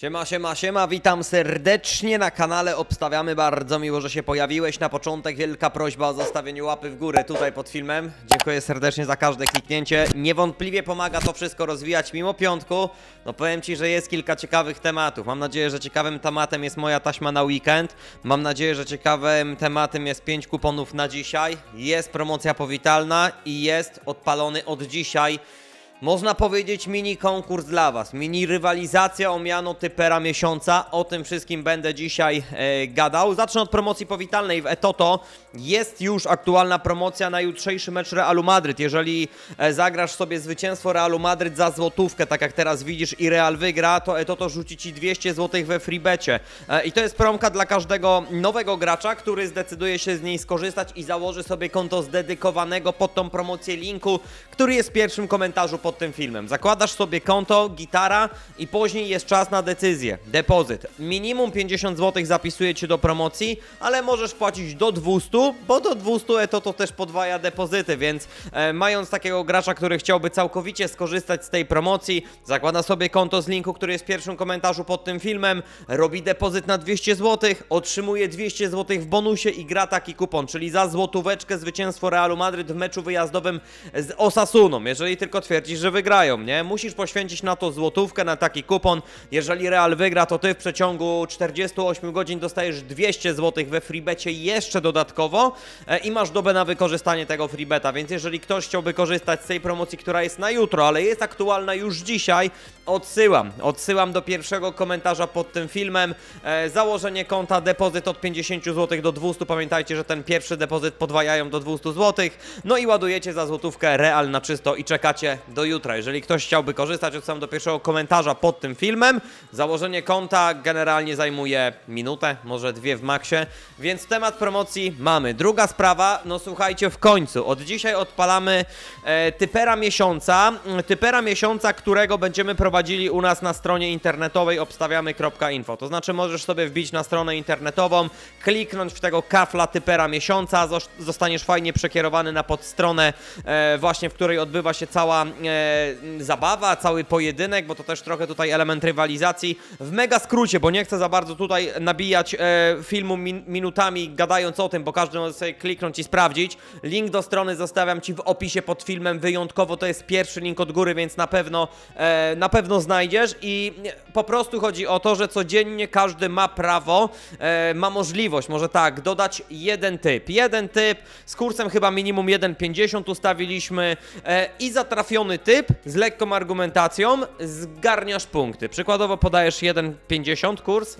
Siema, siema, siema, witam serdecznie na kanale Obstawiamy. Bardzo miło, że się pojawiłeś. Na początek wielka prośba o zostawienie łapy w górę tutaj pod filmem. Dziękuję serdecznie za każde kliknięcie. Niewątpliwie pomaga to wszystko rozwijać mimo piątku. No powiem Ci, że jest kilka ciekawych tematów. Mam nadzieję, że ciekawym tematem jest moja taśma na weekend. Mam nadzieję, że ciekawym tematem jest 5 kuponów na dzisiaj. Jest promocja powitalna i jest odpalony od dzisiaj można powiedzieć mini konkurs dla Was, mini rywalizacja o miano typera miesiąca. O tym wszystkim będę dzisiaj e, gadał. Zacznę od promocji powitalnej w Etoto. Jest już aktualna promocja na jutrzejszy mecz Realu Madryt. Jeżeli e, zagrasz sobie zwycięstwo Realu Madryt za złotówkę, tak jak teraz widzisz i Real wygra, to Etoto rzuci Ci 200 zł we freebecie. E, I to jest promka dla każdego nowego gracza, który zdecyduje się z niej skorzystać i założy sobie konto zdedykowanego pod tą promocję linku, który jest w pierwszym komentarzu pod tym filmem. Zakładasz sobie konto, gitara i później jest czas na decyzję. Depozyt. Minimum 50 zł zapisuje Cię do promocji, ale możesz płacić do 200, bo do 200 e, to to też podwaja depozyty, więc e, mając takiego gracza, który chciałby całkowicie skorzystać z tej promocji, zakłada sobie konto z linku, który jest w pierwszym komentarzu pod tym filmem, robi depozyt na 200 zł, otrzymuje 200 zł w bonusie i gra taki kupon, czyli za złotóweczkę zwycięstwo Realu Madryt w meczu wyjazdowym z Osasuną, jeżeli tylko twierdzisz, że wygrają, nie? Musisz poświęcić na to złotówkę, na taki kupon. Jeżeli Real wygra, to ty w przeciągu 48 godzin dostajesz 200 zł we freebecie jeszcze dodatkowo e, i masz dobę na wykorzystanie tego freebeta, więc jeżeli ktoś chciałby korzystać z tej promocji, która jest na jutro, ale jest aktualna już dzisiaj, odsyłam. Odsyłam do pierwszego komentarza pod tym filmem. E, założenie konta, depozyt od 50 zł do 200. Pamiętajcie, że ten pierwszy depozyt podwajają do 200 zł. No i ładujecie za złotówkę real na czysto i czekacie do jutra. Jeżeli ktoś chciałby korzystać, odsyłam do pierwszego komentarza pod tym filmem. Założenie konta generalnie zajmuje minutę, może dwie w maksie, więc temat promocji mamy. Druga sprawa, no słuchajcie, w końcu. Od dzisiaj odpalamy e, typera miesiąca. Typera miesiąca, którego będziemy prowadzili u nas na stronie internetowej obstawiamy.info. To znaczy możesz sobie wbić na stronę internetową, kliknąć w tego kafla typera miesiąca, zos- zostaniesz fajnie przekierowany na podstronę e, właśnie, w której odbywa się cała e, zabawa, cały pojedynek, bo to też trochę tutaj element rywalizacji. W mega skrócie, bo nie chcę za bardzo tutaj nabijać e, filmu min minutami gadając o tym, bo każdy może sobie kliknąć i sprawdzić. Link do strony zostawiam Ci w opisie pod filmem wyjątkowo, to jest pierwszy link od góry, więc na pewno, e, na pewno znajdziesz i po prostu chodzi o to, że codziennie każdy ma prawo, e, ma możliwość, może tak, dodać jeden typ. Jeden typ z kursem chyba minimum 1,50 ustawiliśmy e, i za trafiony typ z lekką argumentacją zgarniasz punkty. Przykładowo podajesz 1,50 kurs,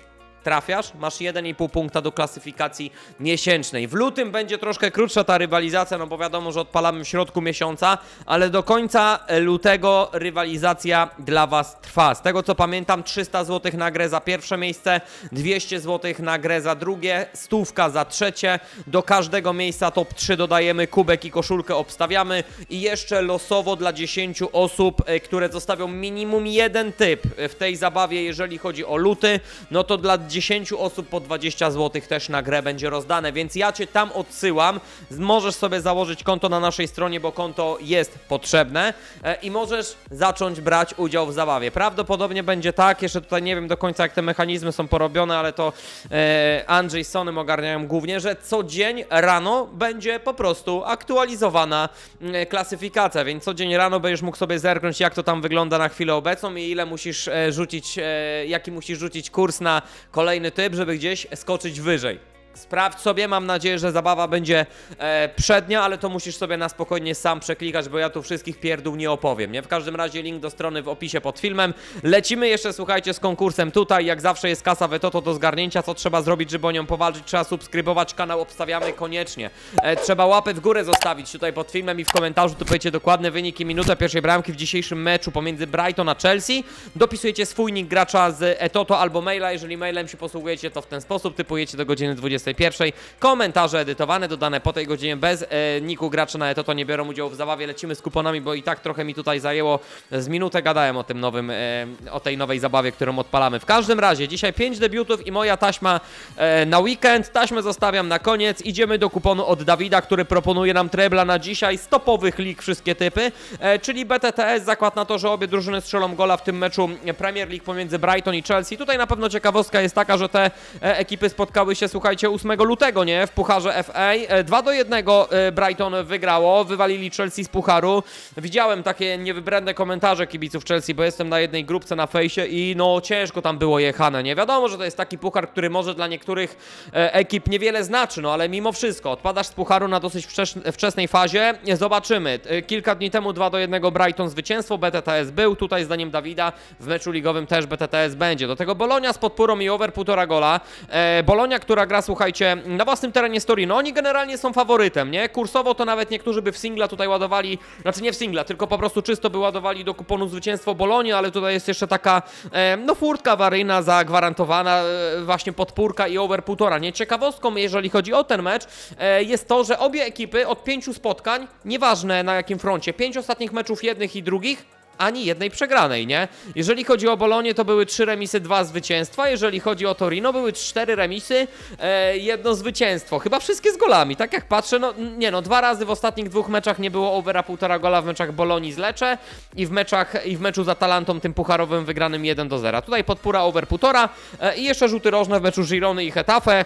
trafiasz, masz 1,5 punkta do klasyfikacji miesięcznej. W lutym będzie troszkę krótsza ta rywalizacja, no bo wiadomo, że odpalamy w środku miesiąca, ale do końca lutego rywalizacja dla Was trwa. Z tego co pamiętam, 300 zł na grę za pierwsze miejsce, 200 zł na grę za drugie, stówka za trzecie. Do każdego miejsca top 3 dodajemy kubek i koszulkę obstawiamy i jeszcze losowo dla 10 osób, e, które zostawią minimum jeden typ w tej zabawie, jeżeli chodzi o luty, no to dla 10 osób po 20 zł też na grę będzie rozdane, więc ja Cię tam odsyłam. Możesz sobie założyć konto na naszej stronie, bo konto jest potrzebne e, i możesz zacząć brać udział w zabawie. Prawdopodobnie będzie tak, jeszcze tutaj nie wiem do końca jak te mechanizmy są porobione, ale to e, Andrzej z Sonym ogarniają głównie, że co dzień rano będzie po prostu aktualizowana mm, klasyfikacja, więc co dzień rano będziesz mógł sobie zerknąć jak to tam wygląda na chwilę obecną i ile musisz e, rzucić, e, jaki musisz rzucić kurs na kolejny typ, żeby gdzieś skoczyć wyżej. Sprawdź sobie, mam nadzieję, że zabawa będzie e, przednia, ale to musisz sobie na spokojnie sam przeklikać, bo ja tu wszystkich pierdół nie opowiem, nie? W każdym razie link do strony w opisie pod filmem. Lecimy jeszcze, słuchajcie, z konkursem tutaj, jak zawsze jest kasa Wetoto do zgarnięcia, co trzeba zrobić, żeby o nią powalczyć? Trzeba subskrybować kanał, obstawiamy koniecznie. E, trzeba łapę w górę zostawić tutaj pod filmem i w komentarzu tu powiecie dokładne wyniki, minutę pierwszej bramki w dzisiejszym meczu pomiędzy Brighton a Chelsea. Dopisujecie swój nick gracza z Etoto albo maila, jeżeli mailem się posługujecie, to w ten sposób typujecie do godziny 20 21. Komentarze edytowane, dodane po tej godzinie bez e, niku gracze na to nie biorą udziału w zabawie. Lecimy z kuponami, bo i tak trochę mi tutaj zajęło z minutę gadałem o tym nowym, e, o tej nowej zabawie, którą odpalamy. W każdym razie, dzisiaj 5 debiutów i moja taśma e, na weekend. Taśmę zostawiam na koniec. Idziemy do kuponu od Dawida, który proponuje nam trebla na dzisiaj z topowych lig wszystkie typy, e, czyli BTTS, zakład na to, że obie drużyny strzelą gola w tym meczu Premier League pomiędzy Brighton i Chelsea. Tutaj na pewno ciekawostka jest taka, że te e, ekipy spotkały się, słuchajcie, 8 lutego, nie? W Pucharze FA. E, 2 do 1 e, Brighton wygrało, wywalili Chelsea z Pucharu. Widziałem takie niewybredne komentarze kibiców Chelsea, bo jestem na jednej grupce na fejsie i no ciężko tam było jechane, nie? Wiadomo, że to jest taki puchar, który może dla niektórych e, ekip niewiele znaczy, no ale mimo wszystko, odpadasz z Pucharu na dosyć wczes- wczesnej fazie. Zobaczymy. E, Kilka dni temu 2 do 1 Brighton zwycięstwo, BTTS był, tutaj zdaniem Dawida w meczu ligowym też BTTS będzie. Do tego Bolonia z podpórą i over 1,5 gola. E, Bolonia, która gra, słuchajcie, na własnym terenie z Torino, oni generalnie są faworytem, nie? Kursowo to nawet niektórzy by w singla tutaj ładowali, znaczy nie w singla, tylko po prostu czysto by ładowali do kuponu zwycięstwo Bolonii, ale tutaj jest jeszcze taka, e, no furtka awaryjna zagwarantowana, e, właśnie podpórka i over 1,5. Nie? Ciekawostką, jeżeli chodzi o ten mecz, e, jest to, że obie ekipy od pięciu spotkań, nieważne na jakim froncie, pięć ostatnich meczów jednych i drugich, ani jednej przegranej, nie? Jeżeli chodzi o Bolonię, to były trzy remisy, dwa zwycięstwa. Jeżeli chodzi o Torino, były cztery remisy, e, jedno zwycięstwo. Chyba wszystkie z golami. Tak jak patrzę, no nie no, dwa razy w ostatnich dwóch meczach nie było overa półtora gola w meczach Bolonii z Lecce i w meczach i w meczu z Atalantą tym pucharowym wygranym 1 do 0. Tutaj podpóra over półtora e, i jeszcze rzuty rożne w meczu Girony i Hetafe.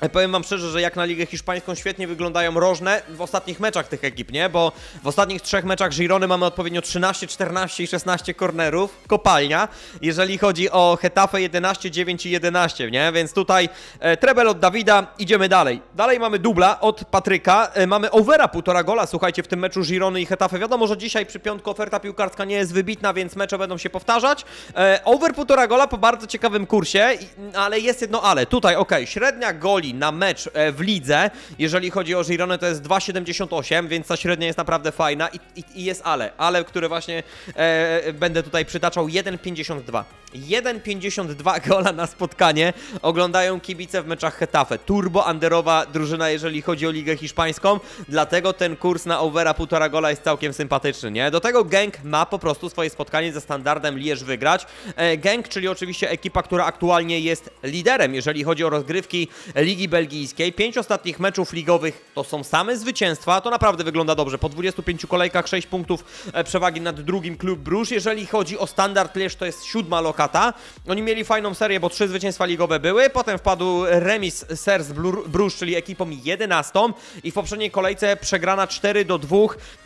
E, Powiem wam szczerze, że jak na Ligę Hiszpańską świetnie wyglądają rożne w ostatnich meczach tych ekip, nie? Bo w ostatnich trzech meczach Girony mamy odpowiednio 13, 14 i 16 kornerów, kopalnia. Jeżeli chodzi o Hetafe 11, 9 i 11, nie? Więc tutaj e, trebel od Dawida, idziemy dalej. Dalej mamy dubla od Patryka, e, mamy overa półtora gola, słuchajcie, w tym meczu Girony i Hetafe. Wiadomo, że dzisiaj przy piątku oferta piłkarska nie jest wybitna, więc mecze będą się powtarzać. E, over półtora gola po bardzo ciekawym kursie, ale jest jedno ale. Tutaj, okej, średnia goli na mecz e, w lidze, jeżeli chodzi o Girone, to jest 2,78, więc ta średnia jest naprawdę fajna i, i, i jest ale. Ale, które właśnie e, będę tutaj przytaczał, 1,52. 1,52 gola na spotkanie oglądają kibice w meczach Hetafe. Turbo underowa drużyna, jeżeli chodzi o ligę hiszpańską, dlatego ten kurs na overa 1,5 gola jest całkiem sympatyczny, nie? Do tego Genk ma po prostu swoje spotkanie ze standardem Lierz wygrać. E, czyli oczywiście ekipa, która aktualnie jest liderem, jeżeli chodzi o rozgrywki Ligi Belgijskiej. Pięć ostatnich meczów ligowych to są same zwycięstwa, to naprawdę wygląda dobrze. Po 25 kolejkach 6 punktów e, przewagi nad drugim klub Bruges. Jeżeli chodzi o standard Lierz, to jest siódma lokata. Oni mieli fajną serię, bo trzy zwycięstwa ligowe były, potem wpadł remis Sers Bruges, czyli ekipą 11 i w poprzedniej kolejce przegrana 4 do 2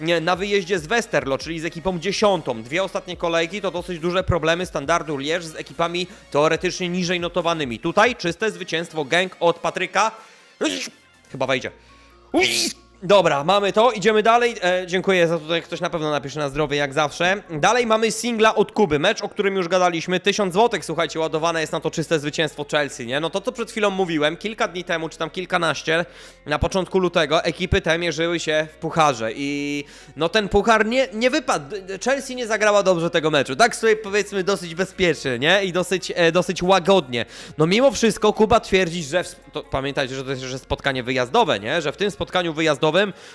nie, na wyjeździe z Westerlo, czyli z ekipą 10. Dwie ostatnie kolejki to dosyć duże problemy standardu Lierz z ekipami teoretycznie niżej notowanymi. Tutaj czyste zwycięstwo Genk od Patryka. Chyba wejdzie. Dobra, mamy to, idziemy dalej. E, dziękuję za tutaj, ktoś na pewno napisze na zdrowie, jak zawsze. Dalej mamy singla od Kuby, mecz, o którym już gadaliśmy. 1000 zł, słuchajcie, ładowane jest na to czyste zwycięstwo Chelsea, nie? No to, co przed chwilą mówiłem, kilka dni temu, czy tam kilkanaście, na początku lutego, ekipy te mierzyły się w pucharze i no ten puchar nie, nie wypadł. Chelsea nie zagrała dobrze tego meczu. Tak sobie powiedzmy dosyć bezpiecznie, nie? I dosyć, e, dosyć łagodnie. No mimo wszystko Kuba twierdzi, że... W, to, pamiętajcie, że to jest spotkanie wyjazdowe, nie? Że w tym spotkaniu wyjazdowym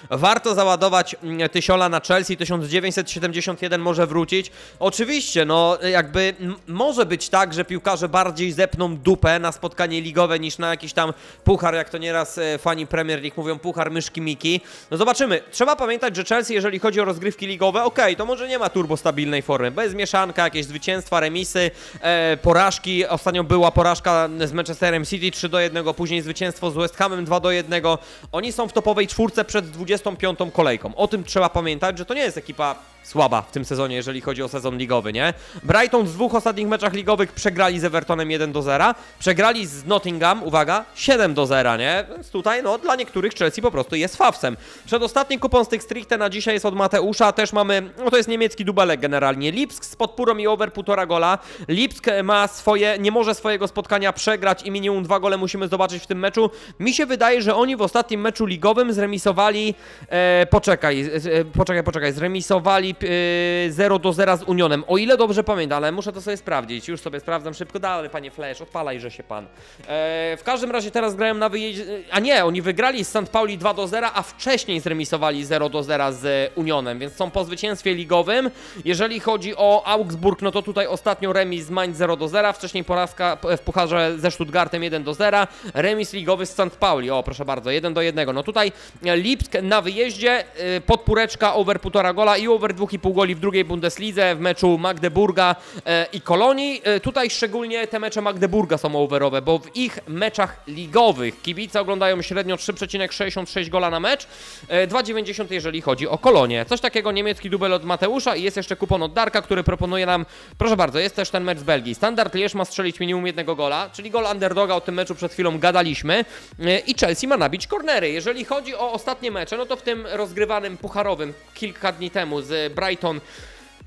warto załadować mm, Tysiola na Chelsea, 1971 może wrócić. Oczywiście, no jakby może być tak, że piłkarze bardziej zepną dupę na spotkanie ligowe niż na jakiś tam puchar, jak to nieraz e, fani Premier League mówią, puchar myszki Miki. No zobaczymy. Trzeba pamiętać, że Chelsea, jeżeli chodzi o rozgrywki ligowe, okej, to może nie ma turbo stabilnej formy, jest mieszanka, jakieś zwycięstwa, remisy, e, porażki. Ostatnio była porażka z Manchesterem City 3 do 1, później zwycięstwo z West Hamem 2 do 1. Oni są w topowej czwórce przed 25 kolejką. O tym trzeba pamiętać, że to nie jest ekipa słaba w tym sezonie, jeżeli chodzi o sezon ligowy, nie? Brighton w dwóch ostatnich meczach ligowych przegrali z Evertonem 1 do 0, przegrali z Nottingham, uwaga, 7 do 0, nie? Więc tutaj, no, dla niektórych Chelsea po prostu jest fawsem. Przedostatni kupon z tych stricte na dzisiaj jest od Mateusza, też mamy, no to jest niemiecki dubelek generalnie, Lipsk z podpórą i over 1,5 gola. Lipsk ma swoje, nie może swojego spotkania przegrać i minimum dwa gole musimy zobaczyć w tym meczu. Mi się wydaje, że oni w ostatnim meczu ligowym zremisowali, e, poczekaj, e, poczekaj, poczekaj, zremisowali wygrali yy, 0 do 0 z Unionem. O ile dobrze pamiętam, ale muszę to sobie sprawdzić. Już sobie sprawdzam szybko. Dalej, panie Flash, odpalajże się pan. E, w każdym razie teraz grają na wyjeździe. A nie, oni wygrali z St. Pauli 2 do 0, a wcześniej zremisowali 0 do 0 z Unionem, więc są po zwycięstwie ligowym. Jeżeli chodzi o Augsburg, no to tutaj ostatnio remis z Mainz 0 do 0, wcześniej porażka w pucharze ze Stuttgartem 1 do 0, remis ligowy z St. Pauli. O, proszę bardzo, 1 do 1. No tutaj Lipsk na wyjeździe, y, podpóreczka over 1,5 gola i over 2,5 goli w drugiej Bundeslidze w meczu Magdeburga e, i Kolonii. E, Tutaj szczególnie te mecze Magdeburga są overowe, bo w ich meczach ligowych kibice oglądają średnio 3,66 gola na mecz, e, 2,90 jeżeli chodzi o Kolonię. Coś takiego niemiecki dubel od Mateusza i jest jeszcze kupon od Darka, który proponuje nam, proszę bardzo, jest też ten mecz z Belgii. Standard Lierz ma strzelić minimum jednego gola, czyli gol underdoga o tym meczu przed chwilą gadaliśmy e, i Chelsea ma nabić kornery. Jeżeli chodzi o ostatnie mecze, no to w tym rozgrywanym pucharowym kilka dni temu z Brighton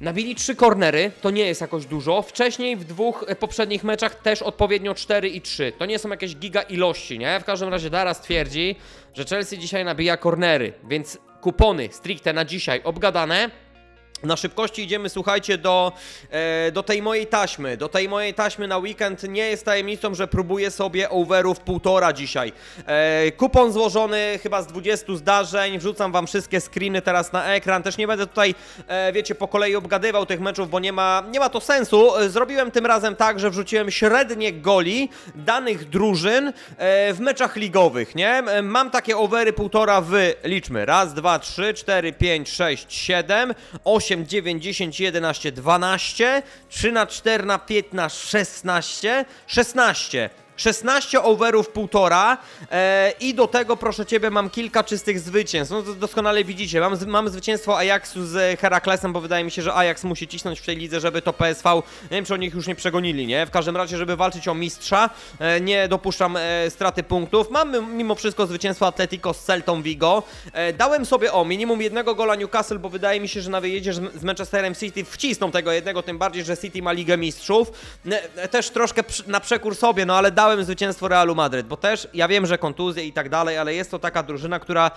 Nabili trzy kornery, to nie jest jakoś dużo. Wcześniej w dwóch e, poprzednich meczach też odpowiednio 4 i 3. To nie są jakieś giga ilości, nie? W każdym razie Daras twierdzi, że Chelsea dzisiaj nabija kornery, więc kupony stricte na dzisiaj obgadane. Na szybkości idziemy, słuchajcie, do, e, do tej mojej taśmy. Do tej mojej taśmy na weekend nie jest tajemnicą, że próbuję sobie overów półtora dzisiaj. E, kupon złożony chyba z 20 zdarzeń. Wrzucam wam wszystkie screeny teraz na ekran. Też nie będę tutaj, e, wiecie, po kolei obgadywał tych meczów, bo nie ma, nie ma to sensu. E, Zrobiłem tym razem tak, że wrzuciłem średnie goli danych drużyn e, w meczach ligowych, nie? E, Mam takie overy półtora w, liczmy, raz, dwa, trzy, cztery, pięć, sześć, siedem, 8, 9, 10, 11, 12, 3 na 4 na 5 na 16, 16. 16 overów półtora e, i do tego proszę Ciebie mam kilka czystych zwycięstw. No doskonale widzicie, mam, mam zwycięstwo Ajaxu z Heraklesem, bo wydaje mi się, że Ajax musi cisnąć w tej lidze, żeby to PSV, nie wiem czy oni ich już nie przegonili, nie? W każdym razie, żeby walczyć o mistrza, e, nie dopuszczam e, straty punktów. Mamy mimo wszystko zwycięstwo Atletico z Celtą Vigo. E, dałem sobie o minimum jednego gola Newcastle, bo wydaje mi się, że na wyjeździe z z Manchesterem City wcisną tego jednego, tym bardziej, że City ma Ligę Mistrzów. E, Też troszkę na przekór sobie, no ale dałem zwycięstwo Realu Madryt, bo też ja wiem, że kontuzje i tak dalej, ale jest to taka drużyna, która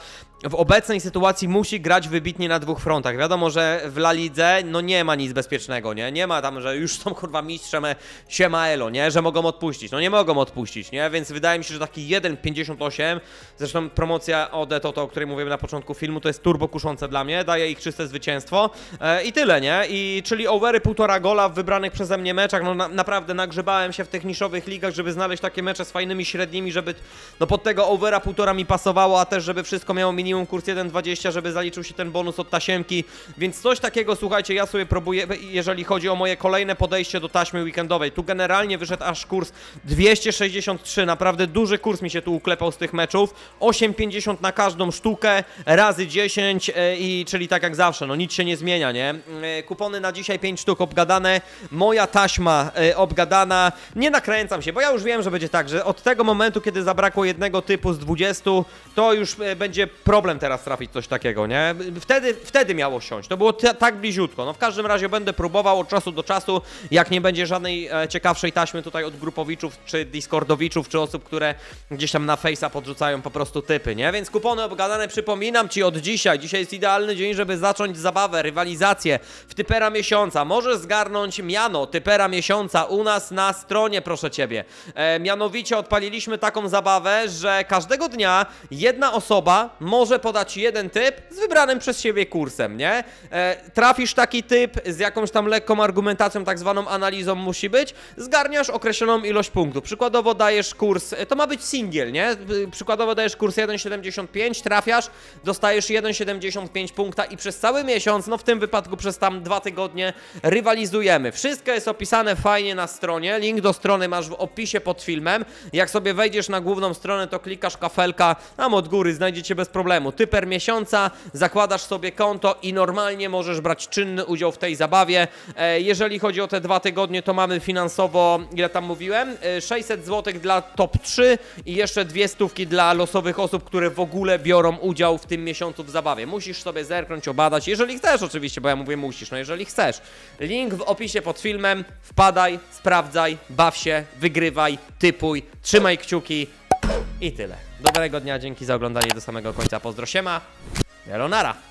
w obecnej sytuacji musi grać wybitnie na dwóch frontach. Wiadomo, że w La Lidze no nie ma nic bezpiecznego, nie? Nie ma tam, że już są kurwa mistrzem e, siema elo, nie? Że mogą odpuścić. No nie mogą odpuścić, nie? Więc wydaje mi się, że taki 1,58, zresztą promocja od Toto, o której mówiłem na początku filmu, to jest turbo kuszące dla mnie, daje ich czyste zwycięstwo e, i tyle, nie? I czyli overy półtora gola w wybranych przeze mnie meczach, no na, naprawdę nagrzebałem się w tych niszowych ligach, żeby znaleźć takie mecze z fajnymi średnimi, żeby no pod tego overa półtora mi pasowało, a też żeby wszystko miało minimum kurs 1,20, żeby zaliczył się ten bonus od tasiemki, więc coś takiego, słuchajcie, ja sobie próbuję, jeżeli chodzi o moje kolejne podejście do taśmy weekendowej. Tu generalnie wyszedł aż kurs 263, naprawdę duży kurs mi się tu uklepał z tych meczów, 8,50 na każdą sztukę, razy 10 e, i czyli tak jak zawsze, no nic się nie zmienia, nie? E, Kupony na dzisiaj 5 sztuk obgadane, moja taśma e, obgadana, nie nakręcam się, bo ja już wiem, że będzie tak, że od tego momentu, kiedy zabrakło jednego typu z 20, to już e, będzie problem teraz trafić coś takiego, nie? Wtedy, wtedy miało siąść, to było ta- tak bliziutko, no w każdym razie będę próbował od czasu do czasu, jak nie będzie żadnej e, ciekawszej taśmy tutaj od grupowiczów, czy discordowiczów, czy osób, które gdzieś tam na fejsa podrzucają po prostu typy, nie? Więc kupony obgadane przypominam Ci od dzisiaj, dzisiaj jest idealny dzień, żeby zacząć zabawę, rywalizację w typera miesiąca, możesz zgarnąć miano typera miesiąca u nas na stronie, proszę Ciebie. E, mianowicie odpaliliśmy taką zabawę, że każdego dnia jedna osoba może podać jeden typ z wybranym przez siebie kursem, nie? E, trafisz taki typ z jakąś tam lekką argumentacją, tak zwaną analizą musi być, zgarniasz określoną ilość punktów. Przykładowo dajesz kurs, e, to ma być singiel, nie? Y, Przykładowo dajesz kurs 1,75, trafiasz, dostajesz 1,75 punkta i przez cały miesiąc, no w tym wypadku przez tam dwa tygodnie, rywalizujemy. Wszystko jest opisane fajnie na stronie, link do strony masz w opisie pod filmem. Jak sobie wejdziesz na główną stronę, to klikasz kafelka, tam od góry znajdziecie bez problemu. Typer miesiąca, zakładasz sobie konto i normalnie możesz brać czynny udział w tej zabawie. E, jeżeli chodzi o te dwa tygodnie, to mamy finansowo, ile tam mówiłem? E, 600 zł dla top 3 i jeszcze dwie stówki dla losowych osób, które w ogóle biorą udział w tym miesiącu w zabawie. Musisz sobie zerknąć, obadać, jeżeli chcesz oczywiście, bo ja mówię musisz, no jeżeli chcesz. Link w opisie pod filmem, wpadaj, sprawdzaj, baw się, wygrywaj, typuj, trzymaj kciuki i tyle. Dobrego dnia, dzięki za oglądanie do samego końca, pozdro siema, Jelonara.